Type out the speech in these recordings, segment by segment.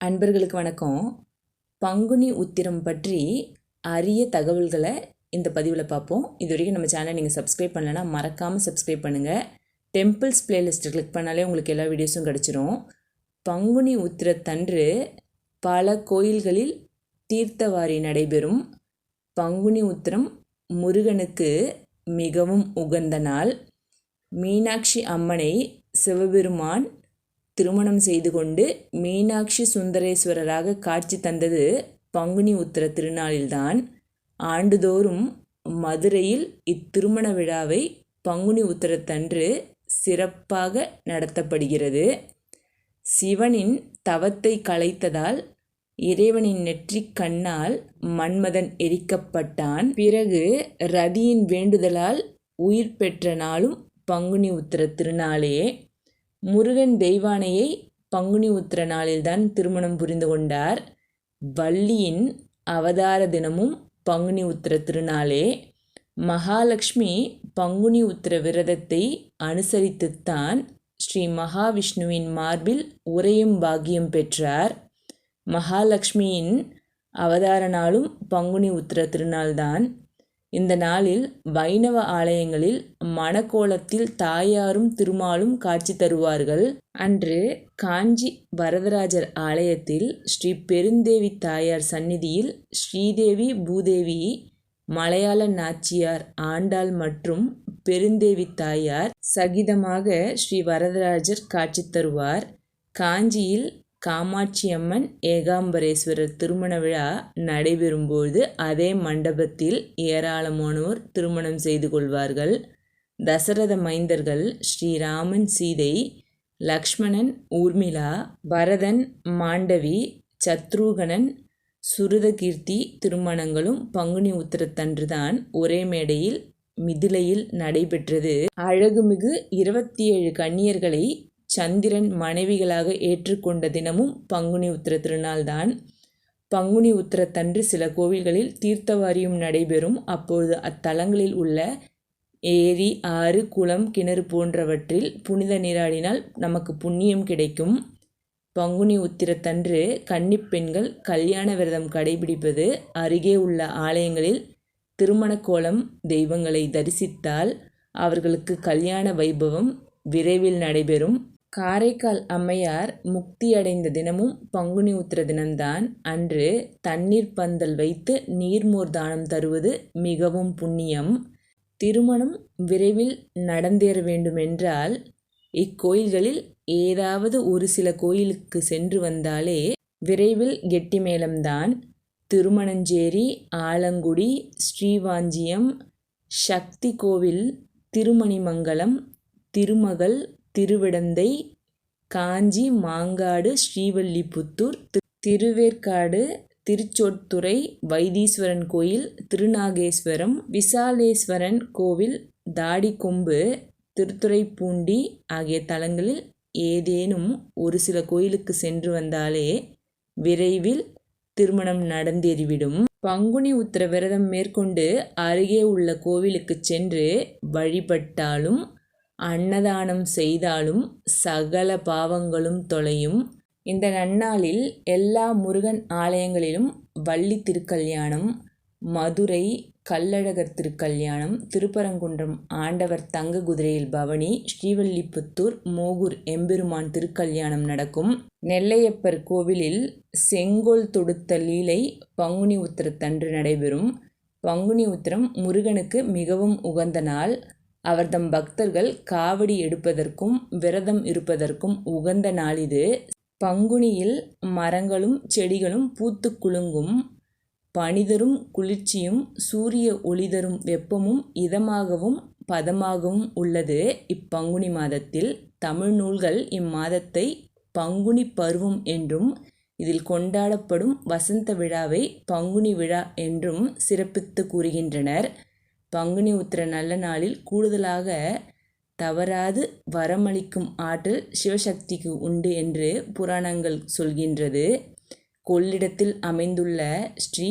அன்பர்களுக்கு வணக்கம். பங்குனி உத்திரம் பற்றி அரிய தகவல்களை இந்த பதிவில் பார்ப்போம். இது வரைக்கும் நம்ம சேனலை நீங்கள் சப்ஸ்கிரைப் பண்ணலைன்னா மறக்காமல் சப்ஸ்கிரைப் பண்ணுங்கள் டெம்பிள்ஸ் பிளேலிஸ்ட்டு கிளிக் பண்ணாலே உங்களுக்கு எல்லா வீடியோஸும் கிடச்சிரும். பங்குனி உத்திரத்தன்று பல கோயில்களில் தீர்த்தவாரி நடைபெறும். பங்குனி உத்திரம் முருகனுக்கு மிகவும் உகந்த நாள். மீனாட்சி அம்மனை சிவபெருமான் திருமணம் செய்து கொண்டு மீனாட்சி சுந்தரேஸ்வரராக காட்சி தந்தது பங்குனி உத்திர திருநாளில்தான். ஆண்டுதோறும் மதுரையில் இத்திருமண விழாவை பங்குனி உத்திரத்தன்று சிறப்பாக நடத்தப்படுகிறது. சிவனின் தவத்தை கலைத்ததால் இறைவனின் நெற்றிக் கண்ணால் மன்மதன் எரிக்கப்பட்டான். பிறகு ரதியின் வேண்டுதலால் உயிர் பெற்ற நாளும் பங்குனி உத்திர திருநாளே. முருகன் தெய்வானையை பங்குனி உத்திர நாளில்தான் திருமணம் புரிந்து கொண்டார். வள்ளியின் அவதார தினமும் பங்குனி உத்திர திருநாளே மகாலட்சுமி பங்குனி உத்திர விரதத்தை அனுசரித்துத்தான் ஸ்ரீ மகாவிஷ்ணுவின் மார்பில் உரையும் பாக்கியம் பெற்றார். மகாலட்சுமியின் அவதார நாளும் பங்குனி உத்திர திருநாள்தான். இந்த நாளில் வைணவ ஆலயங்களில் மணக்கோலத்தில் தாயாரும் திருமாலும் காட்சி தருவார்கள். அன்று காஞ்சி வரதராஜர் ஆலயத்தில் ஸ்ரீ பெருந்தேவி தாயார் சந்நிதியில் ஸ்ரீதேவி பூதேவி மலையாள நாச்சியார் ஆண்டாள் மற்றும் பெருந்தேவி தாயார் சகிதமாக ஸ்ரீ வரதராஜர் காட்சி தருவார். காஞ்சியில் காமாட்சியம்மன் ஏகாம்பரேஸ்வரர் திருமண விழா நடைபெறும்போது அதே மண்டபத்தில் ஏராளமானோர் திருமணம் செய்து கொள்வார்கள். தசரத மைந்தர்கள் ஸ்ரீராமன் சீதை லக்ஷ்மணன் ஊர்மிளா பரதன் மாண்டவி சத்ருகணன் சுருதகீர்த்தி திருமணங்களும் பங்குனி உத்திரத்தன்றுதான் ஒரே மேடையில் மிதிலையில் நடைபெற்றது. அழகுமிகு இருபத்தி ஏழு கன்னியர்களை சந்திரன் மனைவிகளாக ஏற்றுக்கொண்ட தினமும் பங்குனி உத்திர திருநாள்தான். பங்குனி உத்திரத்தன்று சில கோவில்களில் தீர்த்தவாரியும் நடைபெறும். அப்பொழுது அத்தலங்களில் உள்ள ஏரி ஆறு குளம் கிணறு போன்றவற்றில் புனித நீராடினால் நமக்கு புண்ணியம் கிடைக்கும். பங்குனி உத்திரத்தன்று கன்னிப்பெண்கள் கல்யாண விரதம் கடைபிடிப்பது அருகே உள்ள ஆலயங்களில் திருமண கோலம் தெய்வங்களை தரிசித்தால் அவர்களுக்கு கல்யாண வைபவம் விரைவில் நடைபெறும். காரைக்கால் அம்மையார் முக்தியடைந்த தினமும் பங்குனி உத்திர தினம்தான் அன்று தண்ணீர் பந்தல் வைத்து நீர்மோர் தானம் தருவது மிகவும் புண்ணியம். திருமணம் விரைவில் நடந்தேற வேண்டுமென்றால் இக்கோயில்களில் ஏதாவது ஒரு சில கோயிலுக்கு சென்று வந்தாலே விரைவில் கெட்டி மேளம்தான் திருமணஞ்சேரி ஆலங்குடி ஸ்ரீவாஞ்சியம் சக்தி கோவில் திருமணிமங்கலம் திருமகள் திருவிடந்தை காஞ்சி மாங்காடு ஸ்ரீவல்லிபுத்தூர் திருவேற்காடு திருச்சொத்துறை வைத்தீஸ்வரன் கோயில் திருநாகேஸ்வரம் விசாலேஸ்வரன் கோவில் தாடிக்கொம்பு திருத்துறைப்பூண்டி ஆகிய தலங்களில் ஏதேனும் ஒரு சில கோயிலுக்கு சென்று வந்தாலே விரைவில் திருமணம் நடந்தேறிவிடும். பங்குனி உத்திர விரதம் மேற்கொண்டு அருகே உள்ள கோவிலுக்கு சென்று வழிபட்டாலும் அன்னதானம் செய்தாலும் சகல பாவங்களும் தொலையும். இந்த நன்னாளில் எல்லா முருகன் ஆலயங்களிலும் வள்ளி திருக்கல்யாணம் மதுரை கல்லழகர் திருக்கல்யாணம் திருப்பரங்குன்றம் ஆண்டவர் தங்க குதிரையில் பவனி ஸ்ரீவல்லிபுத்தூர் மோகூர் எம்பெருமான் திருக்கல்யாணம் நடக்கும். நெல்லையப்பர் கோவிலில் செங்கோல் தொடுத்த லீலை பங்குனி உத்திரத்தன்று நடைபெறும். பங்குனி உத்திரம் முருகனுக்கு மிகவும் உகந்த நாள். அவர்தம் பக்தர்கள் காவடி எடுப்பதற்கும் விரதம் இருப்பதற்கும் உகந்த நாளிது பங்குனியில் மரங்களும் செடிகளும் பூத்து குலுங்கும். பனிதரும் குளிர்ச்சியும் சூரிய ஒளிதரும் வெப்பமும் இதமாகவும் பதமாகவும் உள்ளது. இப்பங்குனி மாதத்தில் தமிழ் நூல்கள் இம்மாதத்தை பங்குனி பருவம் என்றும் இதில் கொண்டாடப்படும் வசந்த விழாவை பங்குனி விழா என்றும் சிறப்பித்து கூறுகின்றனர். பங்குனி உத்திர நல்ல நாளில் கூடுதலாக தவறாது வரமளிக்கும் ஆற்றல் சிவசக்திக்கு உண்டு என்று புராணங்கள் சொல்கின்றது. கொள்ளிடத்தில் அமைந்துள்ள ஸ்ரீ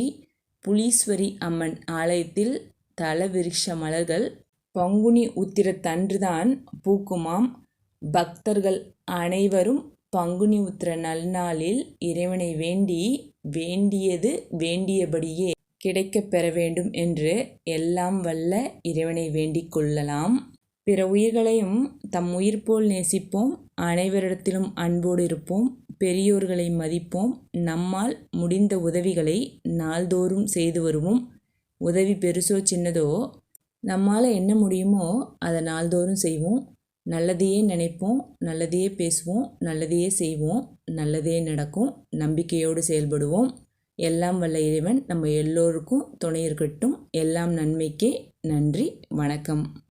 புலீஸ்வரி அம்மன் ஆலயத்தில் தலவிருஷ மலர்கள் பங்குனி உத்திரத்தன்றுதான் பூக்குமாம். பக்தர்கள் அனைவரும் பங்குனி உத்திர நல்நாளில் இறைவனை வேண்டி வேண்டியது வேண்டியபடியே. கிடைக்கப் பெற வேண்டும் என்று எல்லாம் வல்ல இறைவனை வேண்டிக் கொள்ளலாம். பிற உயிர்களையும் தம் உயிர் போல் நேசிப்போம். அனைவரிடத்திலும் அன்போடு இருப்போம். பெரியோர்களை மதிப்போம். நம்மால் முடிந்த உதவிகளை நாள்தோறும் செய்து வருவோம். உதவி பெருசோ சின்னதோ நம்மால் என்ன முடியுமோ அதை நாள்தோறும் செய்வோம். நல்லதையே நினைப்போம். நல்லதையே பேசுவோம். நல்லதையே செய்வோம். நல்லதே நடக்கும். நம்பிக்கையோடு செயல்படுவோம். எல்லாம் வல்ல இறைவன் நம்ம எல்லோருக்கும் துணை இருக்கட்டும். எல்லாம் நன்மைக்கே நன்றி வணக்கம்.